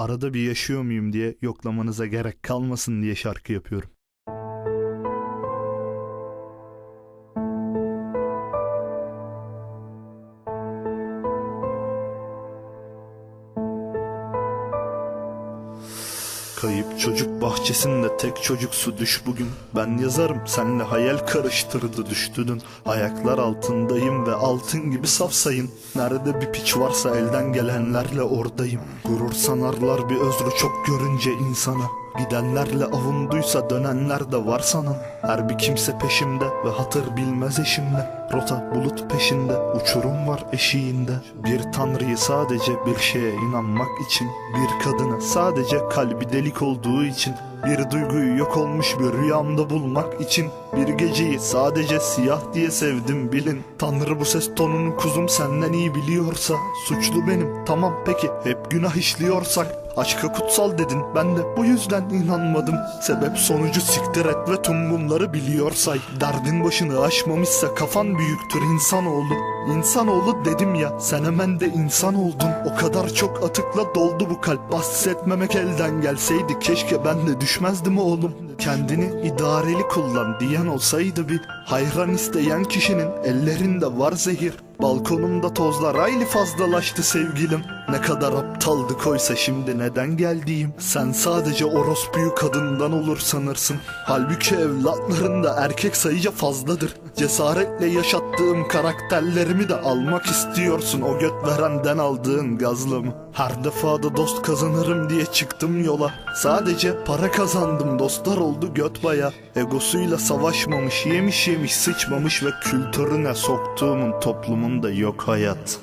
arada bir yaşıyor muyum diye yoklamanıza gerek kalmasın diye şarkı yapıyorum. Kayıp çocuk bahçesinde tek çocuksu düş bugün. Ben yazarım senle hayal karıştırdı düştüdün Ayaklar altındayım ve altın gibi safsayın Nerede bir piç varsa elden gelenlerle oradayım. Gurur sanarlar bir özrü çok görünce insana Gidenlerle avunduysa dönenler de var sanan Her bir kimse peşimde ve hatır bilmez eşimle. Rota bulut peşinde uçurum var eşiğinde. Bir tanrıyı sadece bir şeye inanmak için Bir kadını sadece kalbi delik olduğu için Bir duyguyu yok olmuş bir rüyamda bulmak için Bir geceyi sadece siyah diye sevdim bilin. Tanrı bu ses tonunu kuzum senden iyi biliyorsa Suçlu benim. Tamam peki hep günah işliyorsak Aşka kutsal dedin. Ben de bu yüzden inanmadım. Sebep sonucu siktir et ve tüm bunları biliyorsay Derdin başını aşmamışsa kafan büyüktür insanoğlu. İnsanoğlu dedim ya sen hemen de insan oldun. O kadar çok atıkla doldu bu kalp. Bahsetmemek elden gelseydi keşke ben de düşmezdim oğlum. Kendini idareli kullan diyen olsaydı bir Hayran isteyen kişinin ellerinde var zehir Balkonumda tozlar aylı fazlalaştı sevgilim. Ne kadar aptaldı koysa şimdi neden geldiğim? Sen sadece orospuyu kadından olur sanırsın. Halbuki evlatlarında erkek sayıca fazladır. Cesaretle yaşattığım karakterlerimi de almak istiyorsun. O göt verenden aldığın gazla mı? Her defada dost kazanırım diye çıktım yola. Sadece para kazandım dostlar oldu göt baya. Egosuyla savaşmamış yemiş yemiş sıçmamış Ve kültürüne soktuğumun toplumunda yok hayat